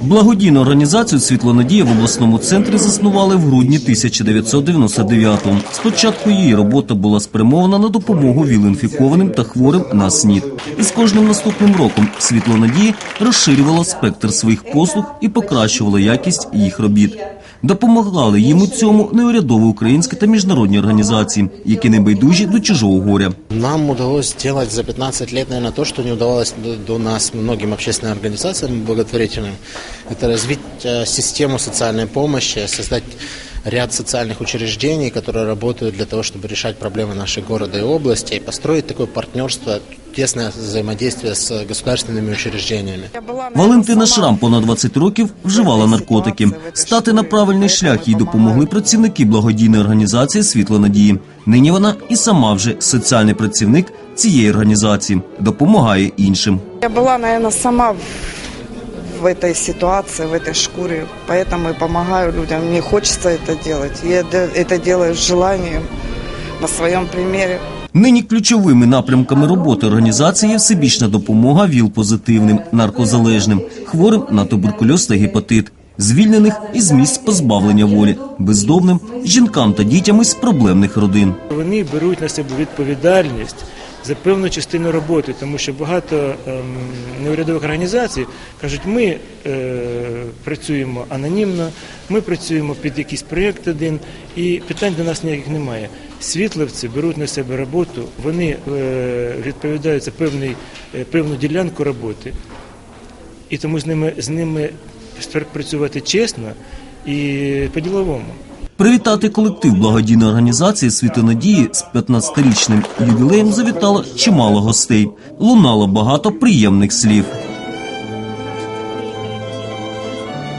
Благодійну організацію «Світлонадія» в обласному центрі заснували в грудні 1999-му. Спочатку її робота була спрямована на допомогу віл-інфікованим та хворим на СНІД. І з кожним наступним роком «Світлонадія» розширювала спектр своїх послуг і покращувала якість їх робіт. Допомагали їм у цьому неурядові українські та міжнародні організації, які не байдужі до чужого горя. Нам удалось сделать за 15 лет, наверное, то, что не удавалось до, до нас многим общественным организациям благотворительным. Это развить э, систему социальной помощи, создать ряд социальных учреждений, которые работают для того, чтобы решать проблемы нашей города и области, и построить такое партнерство, тесное взаимодействие с государственными учреждениями. Валентина Шрам понад 20 років вживала наркотики. Стати на правильний шлях їй допомогли працівники благодійної організації «Світло надії». Нині вона і сама вже соціальний працівник цієї організації, допомагає іншим. Я была, наверное, сама в- в этой ситуации, в этой шкуре, поэтому и помогаю людям. Мне хочется это делать. Я де- это делаю с желанием, на своем примере. Нині ключовими напрямками роботи організації є всебічна допомога ВІЛ-позитивним, наркозалежним, хворим на туберкульоз та гепатит, звільнених із місць позбавлення волі, бездомним, жінкам та дітям із проблемних родин. Вони беруть на себе відповідальність за певну частину роботи, тому що багато ем, неурядових організацій кажуть, ми е, працюємо анонімно, ми працюємо під якийсь проєкт один, і питань до нас ніяких немає. Світловці беруть на себе роботу, вони е, відповідають за певний, е, певну ділянку роботи, і тому з ними, з ними працювати чесно і по-діловому. Привітати колектив благодійної організації «Світи надії» з 15-річним ювілеєм завітало чимало гостей. Лунало багато приємних слів.